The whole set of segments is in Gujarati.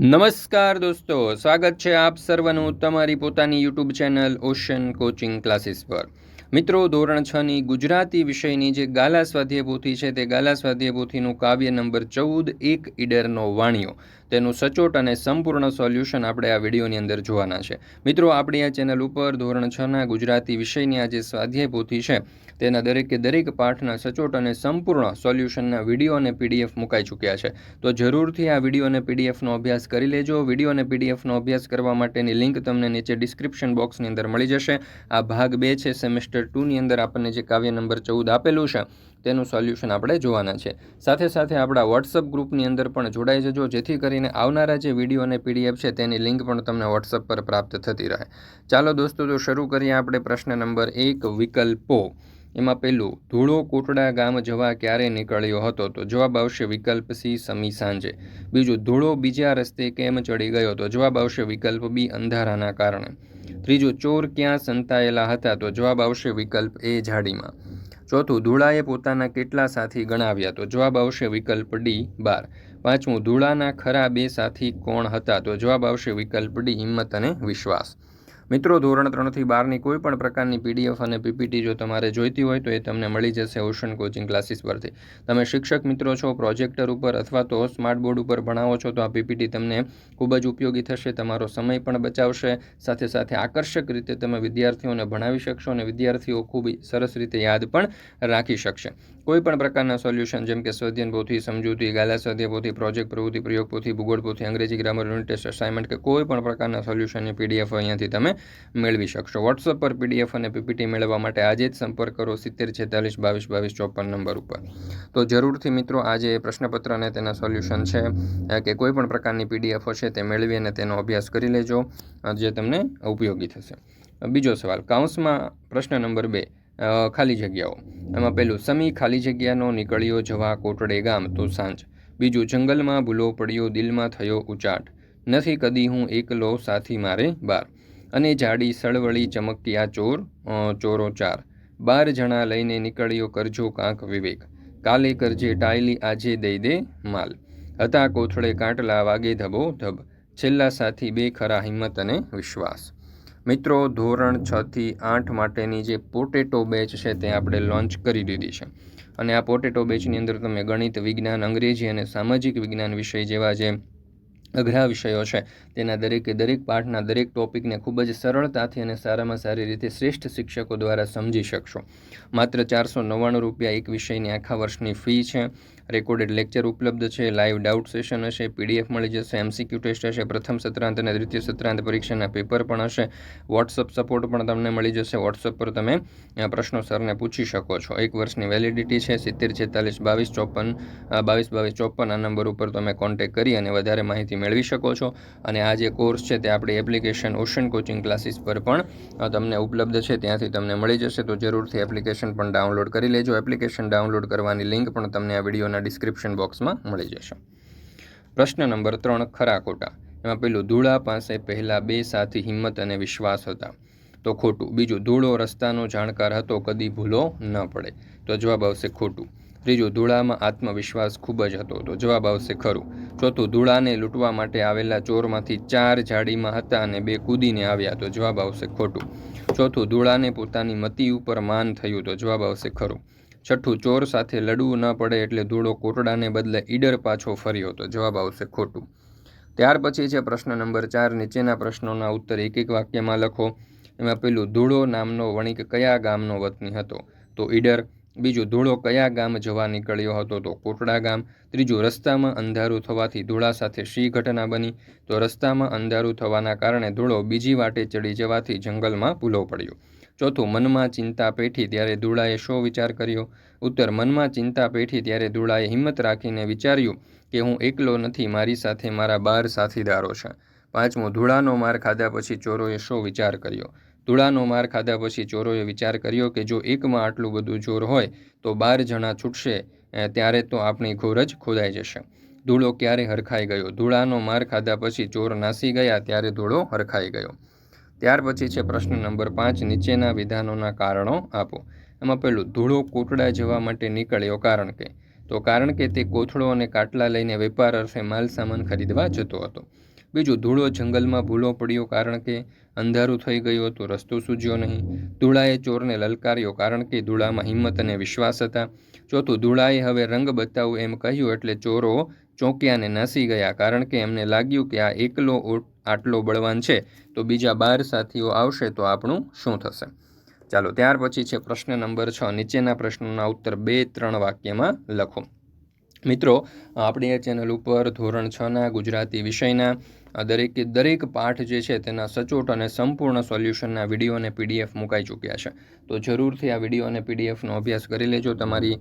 નમસ્કાર દોસ્તો, સ્વાગત છે આપ સર્વનું તમારી પોતાની YouTube channel ocean coaching classes પર. મિત્રો, ધોરણ છ ની ગુજરાતી વિષયની જે ગાલા સ્વાધ્યાય પોથી છે તે ગાલા સ્વાધ્યાય પોથીનું કાવ્ય નંબર ચૌદ, એક ઈડરનો વાણિયો. તેનું સચોટ અને સંપૂર્ણ સોલ્યુશન આપણે આ વિડીયોની અંદર જોવાના છે. મિત્રો, આપણી આ ચેનલ ઉપર ધોરણ છના ગુજરાતી વિષયની આ જે સ્વાધ્યાય પોથી છે. તેના દરેકે દરેક પાઠના સચોટ અને સંપૂર્ણ સોલ્યુશનના વીડિયો અને પીડીએફ મુકાઈ ચૂક્યા છે. તો જરૂરથી આ વીડિયો અને પીડીએફનો અભ્યાસ કરી લેજો. વીડિયો અને પીડીએફનો અભ્યાસ કરવા માટેની લિંક તમને નીચે ડિસ્ક્રિપ્શન બોક્સની અંદર મળી જશે. આ ભાગ બે છે સેમેસ્ટર ટુની અંદર આપણને જે કાવ્ય નંબર ચૌદ આપેલું છે તેનું સોલ્યુશન આપણે જોવાના છે. સાથે સાથે આપણા વોટ્સઅપ ગ્રુપની અંદર પણ જોડાઈ જજો, જેથી કરીને આવનારા જે વીડિયો અને પીડીએફ છે તેની લિંક પણ તમને વોટ્સઅપ પર પ્રાપ્ત થતી રહે. ચાલો દોસ્તો, તો શરૂ કરીએ આપણે પ્રશ્ન નંબર એક, વિકલ્પો. એમાં પહેલું, ધૂળો કોટડા ગામ જવા ક્યારે નીકળ્યો હતો? તો જવાબ આવશે વિકલ્પ સી, સમી સાંજે. બીજું, ધૂળો બીજા રસ્તે કેમ ચડી ગયો? તો જવાબ આવશે વિકલ્પ બી, અંધારાના કારણે. ત્રીજું, ચોર ક્યાં સંતાયેલા હતા? તો જવાબ આવશે વિકલ્પ એ, ઝાડીમાં. ચોથું, ધૂળાએ પોતાના કેટલા સાથી ગણાવ્યા? તો જવાબ આવશે વિકલ્પ ડી, બાર. પાંચમું, ધૂળાના ખરા બે સાથી કોણ હતા? તો જવાબ આવશે વિકલ્પ ડી, હિંમત અને વિશ્વાસ. મિત્રો, ધોરણ ત્રણથી બારની કોઈ પણ પ્રકારની પીડીએફ અને પીપીટી જો તમારે જોઈતી હોય તો એ તમને મળી જશે ઓશન કોચિંગ ક્લાસીસ પરથી. તમે શિક્ષક મિત્રો છો પ્રોજેક્ટર ઉપર અથવા તો સ્માર્ટ બોર્ડ ઉપર ભણાવો છો, તો આ પીપીટી તમને ખૂબ જ ઉપયોગી થશે, તમારો સમય પણ બચાવશે, સાથે સાથે આકર્ષક રીતે તમે વિદ્યાર્થીઓને ભણાવી શકશો અને વિદ્યાર્થીઓ ખૂબ સરસ રીતે યાદ પણ રાખી શકશે. કોઈ પણ પ્રકારના સોલ્યુશન, જેમ કે સ્વધ્યન પોથી, સમજૂતી, ગાલા સ્વાધ્યાય પોથી, પ્રોજેક્ટ પ્રવૃત્તિ, પ્રયોગ પોથી, ભૂગોળ પોથી, અંગ્રેજી ગ્રામર, યુનિટ ટેસ્ટ અસાઇનમેન્ટ કે કોઈ પણ પ્રકારના સોલ્યુશનની પીડીએફ અહીંયાથી તમે મેળવી શકશો. વોટ્સઅપ પર પીડીએફ અને પીપીટી મેળવવા માટે આજે જ સંપર્ક કરો સિત્તેર છેતાલીસ બાવીસ બાવીસ ચોપન નંબર ઉપર. તો જરૂરથી મિત્રો, આજે પ્રશ્નપત્ર અને તેના સોલ્યુશન છે કે કોઈ પણ પ્રકારની પીડીએફ હશે તે મેળવી અને તેનો અભ્યાસ કરી લેજો, જે તમને ઉપયોગી થશે. બીજો સવાલ, કાઉન્સમાં પ્રશ્ન નંબર બે ખાલી જગ્યાઓ. એમાં પહેલું, સમી ખાલી જગ્યાનો નીકળ્યો જવા કોટડે ગામ તો સાંજ. બીજું, જંગલમાં ભૂલો પડ્યો, દિલમાં થયો ઉચાટ. નથી કદી હું એકલો સાથી મારે બાર. અને જાડી સળવળી ચમક્યા ચોર ચોરો ચાર. બાર જણા લઈને નીકળ્યો કરજો કાંક વિવેક. કાલે કરજે ટાયલી, આજે દઈ દે માલ. હતા કોથળે કાંટલા વાગે ધબો ધબ. છેલ્લા સાથી બે ખરા હિંમત અને વિશ્વાસ. મિત્રો, ધોરણ છથી આઠ માટેની જે પોટેટો બેચ છે તે આપણે લોન્ચ કરી દીધી છે. અને આ પોટેટો બેચની અંદર તમે ગણિત, વિજ્ઞાન, અંગ્રેજી અને સામાજિક વિજ્ઞાન વિષય જેવા જે અઘરા વિષયો છે, તેના દરેકે દરેક પાઠના દરેક ટોપિકને ખૂબ જ સરળતાથી અને સારામાં સારી રીતે શ્રેષ્ઠ શિક્ષકો દ્વારા સમજી શકશો. માત્ર ચારસો નવ્વાણું રૂપિયા એક વિષયની આખા વર્ષની ફી છે. રેકોર્ડેડ લેક્ચર ઉપલબ્ધ છે લાઈવ ડાઉટ સેશન હશે પીડીએફ મળી જશે એમસીક્યુ ટેસ્ટ હશે, પ્રથમ સત્રાંત અને દ્વિતીય સત્રાંત પરીક્ષાના પેપર પણ હશે. વોટ્સઅપ સપોર્ટ પણ તમને મળી જશે. વોટ્સઅપ પર તમે પ્રશ્નો સરને પૂછી શકો છો. એક વર્ષની વેલિડિટી છે, સિત્તેર, છેતાલીસ, બાવીસ, ચોપન બાવીસ બાવીસ, ચોપન આ નંબર ઉપર તમે કોન્ટેક કરી અને વધારે માહિતી મેળવી શકો છો. અને આ જે કોર્સ છે તે આપણી એપ્લિકેશન ઓશન કોચિંગ ક્લાસીસ પર પણ તમને ઉપલબ્ધ છે. ત્યાંથી તમને મળી જશે. તો જરૂરથી એપ્લિકેશન પણ ડાઉનલોડ કરી લેજો. એપ્લિકેશન ડાઉનલોડ કરવાની લિંક પણ તમને આ વીડિયો વિડીયોના ડિસ્ક્રિપ્શન બોક્સમાં મળી જશે. પ્રશ્ન નંબર ત્રણ ખરા ખોટા એમાં પેલું, ધૂળા પાસે પહેલાં બે સાથી હિંમત અને વિશ્વાસ હતા. તો ખોટું. બીજું, ધૂળો રસ્તાનો જાણકાર હતો, કદી ભૂલો ન પડે. તો જવાબ આવશે ખોટું. ત્રીજું, ધૂળામાં આત્મવિશ્વાસ ખૂબ જ હતો. તો જવાબ આવશે ખરું. ચોથું, ધૂળાને લૂંટવા માટે આવેલા ચોરમાંથી ચાર જાડીમાં હતા અને બે કૂદીને આવ્યા. તો જવાબ આવશે ખોટું. ચોથું, ધૂળાને પોતાની મતી ઉપર માન થયું. તો જવાબ આવશે ખરું. છઠ્ઠું ચોર સાથે લડવું ન પડે એટલે ધૂળો કોટડાને બદલે ઈડર પાછો ફર્યો તો જવાબ આવશે ખોટું. ત્યાર પછી છે પ્રશ્ન નંબર ચાર, નીચેના પ્રશ્નોના ઉત્તર એક એક વાક્યમાં લખો. એમાં પેલું, ધૂળો નામનો વણિક કયા ગામનો વતની હતો? તો ઈડર. બીજું, ધૂળો કયા ગામ જવા નીકળ્યો હતો? તો કોટડા ગામ. ત્રીજું, રસ્તામાં અંધારું થવાથી ધૂળા સાથે શી ઘટના બની? તો રસ્તામાં અંધારું થવાના કારણે ધૂળો બીજી વાટે ચડી જવાથી જંગલમાં ભૂલો પડ્યો. ચોથું, મનમાં ચિંતા પેઠી ત્યારે ધૂળાએ શો વિચાર કર્યો? ઉત્તર, મનમાં ચિંતા પેઠી ત્યારે દુળાએ હિંમત રાખીને વિચાર્યું કે હું એકલો નથી, મારી સાથે મારા બાર સાથીદારો છે. પાંચમું, ધૂળાનો માર ખાધા પછી ચોરોએ શો વિચાર કર્યો? ધૂળાનો માર ખાધા પછી ચોરોએ વિચાર કર્યો કે જો એકમાં આટલું બધું ચોર હોય, તો બાર જણા છૂટશે ત્યારે તો આપણી ઘોર જ ખોદાઈ જશે. ધૂળો ક્યારે હરખાઈ ગયો? ધૂળાનો માર ખાધા પછી ચોર નાસી ગયા, ત્યારે ધૂળો હરખાઈ ગયો. ત્યાર પછી છે પ્રશ્ન નંબર પાંચ, નીચેના વિધાનોના કારણો આપો. એમાં પહેલું, ધૂળો કોટડા જવા માટે નીકળ્યો કારણ કે? તો કારણ કે તે કોથળો અને કાટલા લઈને વેપાર અર્થે માલ સામાન ખરીદવા જતો હતો. બીજું, ધૂળો જંગલમાં ભૂલો પડ્યો કારણ કે અંધારું થઈ ગયું હતું, રસ્તો સૂજ્યો નહીં. ધૂળાએ ચોરને લલકાર્યો કારણ કે ધૂળામાં હિંમત અને વિશ્વાસ હતા. ચોથું, ધૂળાએ હવે રંગ બતાવું એમ કહ્યું એટલે ચોરો ચોંક્યાને નાસી ગયા કારણ કે એમને લાગ્યું કે આ એકલો આટલો બળવાન છે, તો બીજા બાર સાથીઓ આવશે તો આપણું શું થશે? ચાલો, ત્યાર પછી છે પ્રશ્ન નંબર છ. નીચેના પ્રશ્નોના ઉત્તર બે, ત્રણ વાક્યમાં લખો. મિત્રો, આપણી આ ચેનલ ઉપર ધોરણ છના ગુજરાતી વિષયના દરેકે, દરેક પાઠ જે છે તેના સચોટ અને સંપૂર્ણ સોલ્યુશનના વીડિયો અને પીડીએફ મુકાઈ ચૂક્યા છે. તો જરૂરથી આ વીડિયો અને પીડીએફનો અભ્યાસ કરી લેજો. તમારી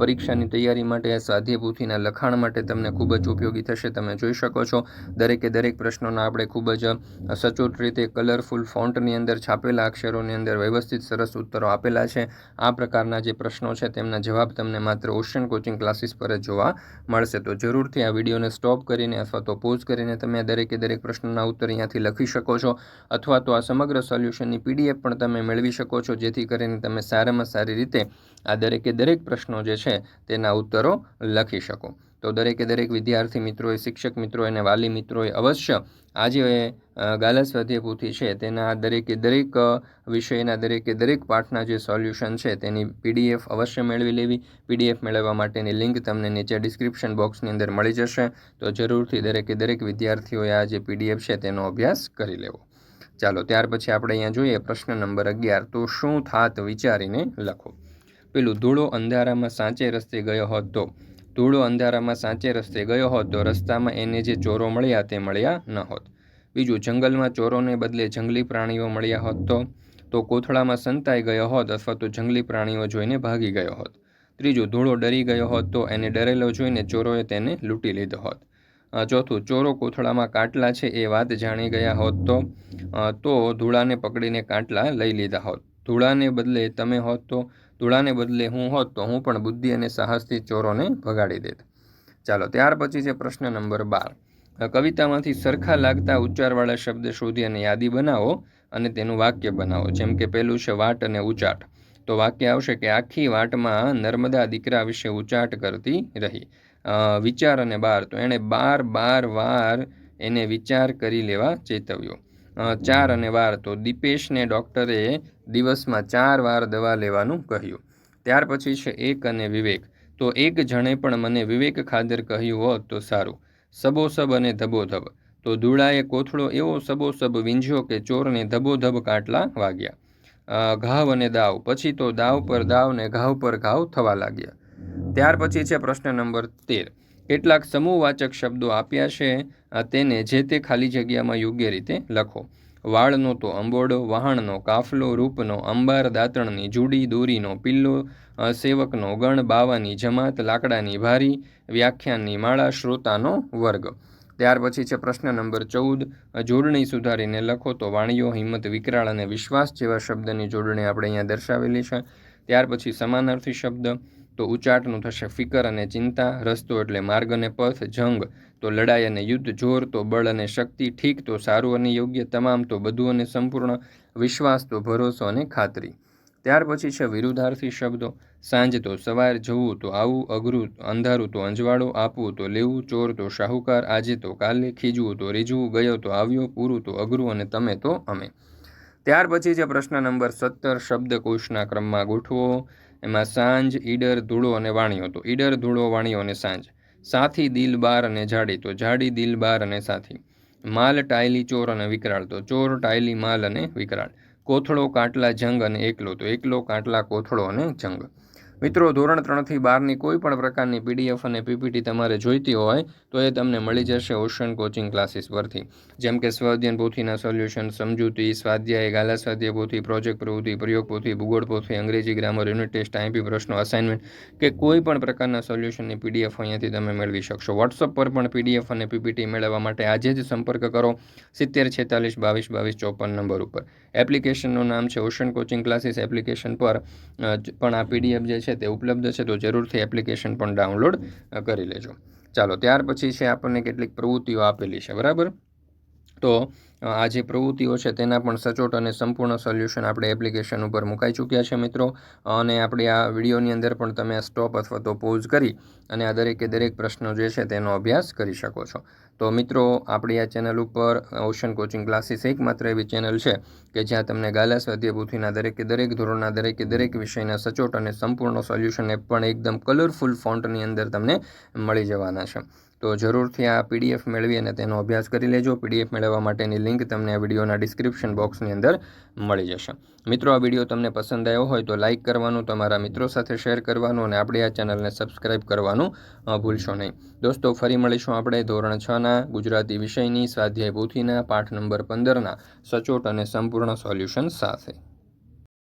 પરીક્ષાની તૈયારી માટે સ્વાધ્યાયપોથીના લખાણ માટે તમને ખૂબ જ ઉપયોગી થશે. તમે જોઈ શકો છો, દરેકે, દરેક પ્રશ્નોના આપણે ખૂબ જ સચોટ રીતે કલરફુલ ફોન્ટની અંદર છાપેલા અક્ષરોની અંદર વ્યવસ્થિત સરસ ઉત્તરો આપેલા છે. આ પ્રકારના જે પ્રશ્નો છે તેમના જવાબ તમને માત્ર ઓશન કોચિંગ ક્લાસીસ પર જ જોવા મળશે. તો જરૂરથી આ વિડીયોને સ્ટોપ કરીને અથવા તો પોઝ કરીને તમે દરેક કે દરેક પ્રશ્નના ઉત્તર અહીંયાથી લખી શકો છો અથવા તો આ સમગ્ર સોલ્યુશનની પીડીએફ પણ તમે મેળવી શકો છો, જેથી કરીને તમે સારામાં સારી રીતે આ દરેકે દરેક પ્રશ્નો જે છે તેના ઉત્તરો લખી શકો. તો દરેકે દરેક વિદ્યાર્થી મિત્રોએ, શિક્ષક મિત્રોએ અને વાલી મિત્રોએ અવશ્ય આજે ગાલા સ્વાધ્યાય પોથી છે, તેના દરેકે દરેક વિષયના દરેકે દરેક પાઠના જે સોલ્યુશન છે, તેની પીડીએફ અવશ્ય મેળવી લેવી. પીડીએફ મેળવવા માટેની લિંક તમને નીચે ડિસ્ક્રિપ્શન બોક્સની અંદર મળી જશે. તો જરૂરથી દરેકે દરેક વિદ્યાર્થીઓએ આ જે પીડીએફ છે, તેનો અભ્યાસ કરી લેવો. ચાલો, ત્યાર પછી આપણે અહીંયા જોઈએ પ્રશ્ન નંબર અગિયાર. તો શું થાત વિચારીને લખો. પેલું, ધૂળો અંધારામાં સાચે રસ્તે ગયો હોત તો? ધૂળો અંધારામાં સાચે રસ્તે ગયો હોત તો રસ્તામાં એને જે ચોરો મળ્યા તે મળ્યા ન હોત. બીજું, જંગલમાં ચોરોને બદલે જંગલી પ્રાણીઓ મળ્યા હોત તો તો કોથળામાં સંતાઈ ગયો હોત અથવા તો જંગલી પ્રાણીઓ જોઈને ભાગી ગયો હોત. ત્રીજું, ધૂળો ડરી ગયો હોત તો એને ડરેલો જોઈને ચોરોએ તેને લૂંટી લીધો હોત. ચોથું, ચોરો કોથળામાં કાટલા છે એ વાત જાણી ગયા હોત તો તો ધૂળાને પકડીને કાટલા લઈ લીધા હોત. ધૂળાને બદલે તમે હોત તો ધૂળાને બદલે હું હોત તો હું પણ બુદ્ધિ અને સાહસથી ચોરોને ભગાડી દેત. ચાલો, ત્યાર પછી છે પ્રશ્ન નંબર બાર. કવિતામાંથી સરખા લાગતા ઉચ્ચારવાળા શબ્દ શોધી અને યાદી બનાવો અને તેનું વાક્ય બનાવો. જેમ કે પહેલું છે વાટ અને ઉચાટ. તો વાક્ય આવશે કે આખી વાટમાં નર્મદા દીકરા વિશે ઉચાટ કરતી રહી. વિચાર અને બાર. તો એણે બાર બાર, વાર એને વિચાર કરી લેવા ચેતવ્યો. ચાર અને વાર. તો દીપેશને ડૉક્ટરે દિવસમાં ચાર વાર દવા લેવાનું કહ્યું. ત્યાર પછી છે એક અને વિવેક. તો એક જણે પણ મને વિવેક ખાદર કહ્યું હોત તો સારું. સબોસબ અને ધબોધબ. તો ધૂળાએ કોથળો એવો સબોસબ વીંઝ્યો કે ચોરને ધબોધબ કાટલા વાગ્યા. ઘાવ અને દાવ. પછી તો દાવ પર દાવ ને ઘાવ પર ઘાવ થવા લાગ્યા. ત્યાર પછી છે પ્રશ્ન નંબર તેર. કેટલાક સમૂહવાચક શબ્દો આપ્યા છે તેને જે તે ખાલી જગ્યામાં યોગ્ય રીતે લખો. વાળનો તો અંબોડો, વહાણનો, કાફલો રૂપનો, અંબાર દાંતણની જુડી, દોરીનો, પિલ્લો સેવકનો, ગણ, બાવાની, જમાત, લાકડાની ભારી, વ્યાખ્યાનની માળા, શ્રોતાનો વર્ગ. ત્યાર પછી છે પ્રશ્ન નંબર ચૌદ. જોડણી સુધારીને લખો તો વાણીઓ, હિંમત, વિકરાળ અને વિશ્વાસ જેવા શબ્દની જોડણી આપણે અહીંયા દર્શાવેલી છે. ત્યાર પછી સમાનાર્થી શબ્દ. તો ઉચાટનું થશે ફિકર અને ચિંતા, રસ્તો એટલે માર્ગ અને પથ, જંગ. તો લડાઈ અને યુદ્ધ, જોર તો બળ અને શક્તિ. ઠીક તો સારું અને યોગ્ય, તમામ તો બધું અને સંપૂર્ણ. વિશ્વાસ તો ભરોસો અને ખાતરી. ત્યાર પછી છે વિરુદ્ધાર્થી શબ્દો. સાંજ તો સવાર જવું તો આવું, અઘરું, અંધારું તો અંજવાળો, આપવું તો લેવું, ચોર તો શાહુકાર, આજે તો કાલે ખીજવું તો રીઝવું, ગયો તો આવ્યો, પૂરું તો અઘરું અને તમે તો અમે. ત્યાર પછી છે પ્રશ્ન નંબર સત્તર, શબ્દકોશના ક્રમમાં ગોઠવો. એમાં સાંજ, ઈડર, ધૂળો અને વાણીઓ તો ઈડર, ધૂળો, વાણીઓ અને સાંજ. સાથી, દિલ, બાર અને જાડી તો જાડી, દિલ, બાર અને સાથી. માલ, ટાયલી, ચોર અને વિકરાળ તો ચોર, ટાયલી, માલ અને વિકરાળ. કોથળો, કાટલા, જંગ અને એકલો તો એકલો, કાટલા, કોથળો અને જંગ. મિત્રો, ધોરણ ત્રણથી બારની કોઈ પણ પ્રકારની પીડીએફ અને પીપીટી તમારે જોઈતી હોય, તો એ તમને મળી જશે ઓશન કોચિંગ ક્લાસીસ પરથી. જેમ કે સ્વાધ્યન પોથીના સોલ્યુશન સમજૂતી, સ્વાધ્યાય, ગાલા સ્વાધ્યાય પોથી પ્રોજેક્ટ પ્રવૃત્તિ પ્રયોગ પોથી, ભૂગોળ પોથી, અંગ્રેજી ગ્રામર યુનિટ ટેસ્ટ આઈપી, પ્રશ્નો અસાઇનમેન્ટ કે કોઈ પણ પ્રકારના સોલ્યુશનની પીડીએફ અહીંયાથી તમે મેળવી શકશો. વોટ્સઅપ પર પણ પીડીએફ અને પીપીટી મેળવવા માટે આજે જ સંપર્ક કરો સિત્તેર છેતાલીસ બાવીસ બાવીસ ચોપન નંબર ઉપર. એપ્લિકેશનનું નામ છે ઓશન કોચિંગ ક્લાસીસ એપ્લિકેશન પર. પણ આ પીડીએફ જે છે તે ઉપલબ્ધ છે તો જરૂરથી એપ્લિકેશન પણ ડાઉનલોડ કરી લેજો. ચાલો, ત્યાર પછી છે આપણને કેટલીક પ્રવૃત્તિઓ આપેલી છે, બરાબર? તો આ જે પ્રવૃત્તિઓ છે તેના પણ સચોટ અને સંપૂર્ણ સોલ્યુશન આપણે એપ્લિકેશન ઉપર મુકાઈ ચૂક્યા છે મિત્રો. અને આપણે આ વિડીયોની અંદર પણ તમે આ સ્ટોપ અથવા તો પોઝ કરી અને આ દરેકે દરેક પ્રશ્નો જે છે તેનો અભ્યાસ કરી શકો છો. તો મિત્રો, આપણી આ ચેનલ ઉપર ઓશન કોચિંગ ક્લાસીસ એકમાત્ર એવી ચેનલ છે કે જ્યાં તમને ગાલા સ્વાધ્યાય દરેકે દરેક ધોરણના દરેકે દરેક વિષયના સચોટ અને સંપૂર્ણ સોલ્યુશન પણ એકદમ કલરફુલ ફોન્ટની અંદર તમને મળી જવાના છે. તો જરૂરથી આ પીડીએફ મેળવી અને તેનો અભ્યાસ કરી લેજો. પીડીએફ મેળવવા માટેની લિંક તમને આ વિડીયોના ડિસ્ક્રિપ્શન બોક્સની અંદર મળી જશે. મિત્રો, આ વીડિયો તમને પસંદ આવ્યો હોય તો લાઇક કરવાનું, તમારા મિત્રો સાથે શેર કરવાનું અને આપણી આ ચેનલને સબસ્ક્રાઇબ કરવાનું ભૂલશો નહીં. દોસ્તો, ફરી મળીશું આપણે ધોરણ છના ગુજરાતી વિષયની સ્વાધ્યાય પોથીના પાઠ નંબર પંદરના સચોટ અને સંપૂર્ણ સોલ્યુશન સાથે.